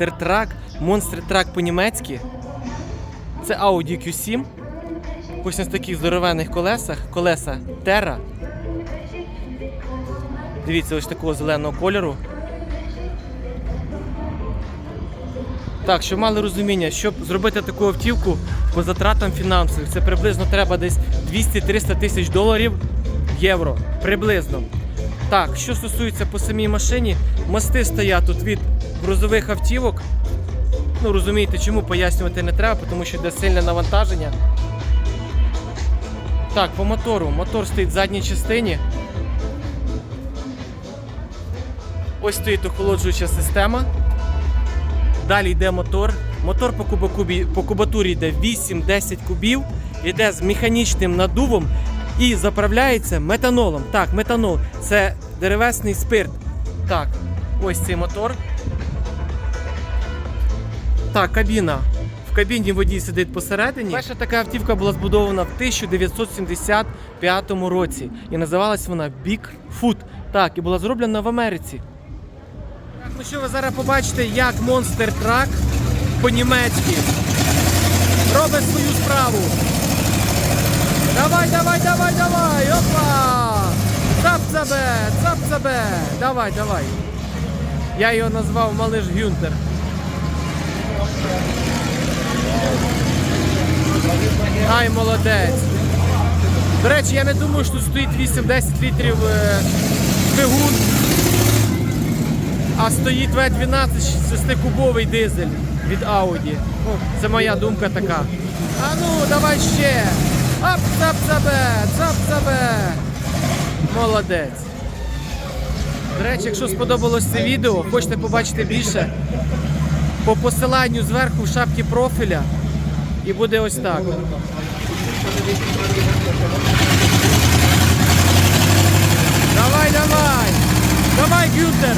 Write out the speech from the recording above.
Monster Truck. Monster Truck по-німецьки. Це Audi Q7. Ось на таких здоровенних колесах. Колеса Terra. Дивіться, ось такого зеленого кольору. Так, щоб мали розуміння, щоб зробити таку автівку по затратам фінансових, це приблизно треба десь 200-300 тисяч доларів євро. Приблизно. Так, що стосується по самій машині, мости стоять тут від грузових автівок. Ну, розумієте, чому пояснювати не треба, тому що йде сильне навантаження. Так, по мотору. Мотор стоїть в задній частині. Ось стоїть охолоджуюча система. Далі йде мотор. Мотор по, кубатурі йде 8-10 кубів, йде з механічним надувом і заправляється метанолом. Так, метанол це деревесний спирт. Так, ось цей мотор. Так, кабіна. В кабіні водій сидить посередині. Перша така автівка була збудована в 1975 році і називалась вона Bigfoot. Так, і була зроблена в Америці. Так, ну що ви зараз побачите, як Monster Truck по-німецьки робить свою справу. Давай, давай! Опа! Цап цабе, цап цабе! Давай, давай. Я його назвав Малиш Гюнтер. Ай, молодець. До речі, я не думаю, що тут стоїть 8-10 літрів е, двигун, а стоїть V12 6-кубовий дизель від Audi. Це моя думка така. А ну, давай ще. Ап, цап цабе, цап цабе. Молодець. До речі, якщо сподобалось це відео, хочете побачити більше, по посиланню зверху в шапці профіля і буде ось так. Давай, давай! Давай, Гюнтер!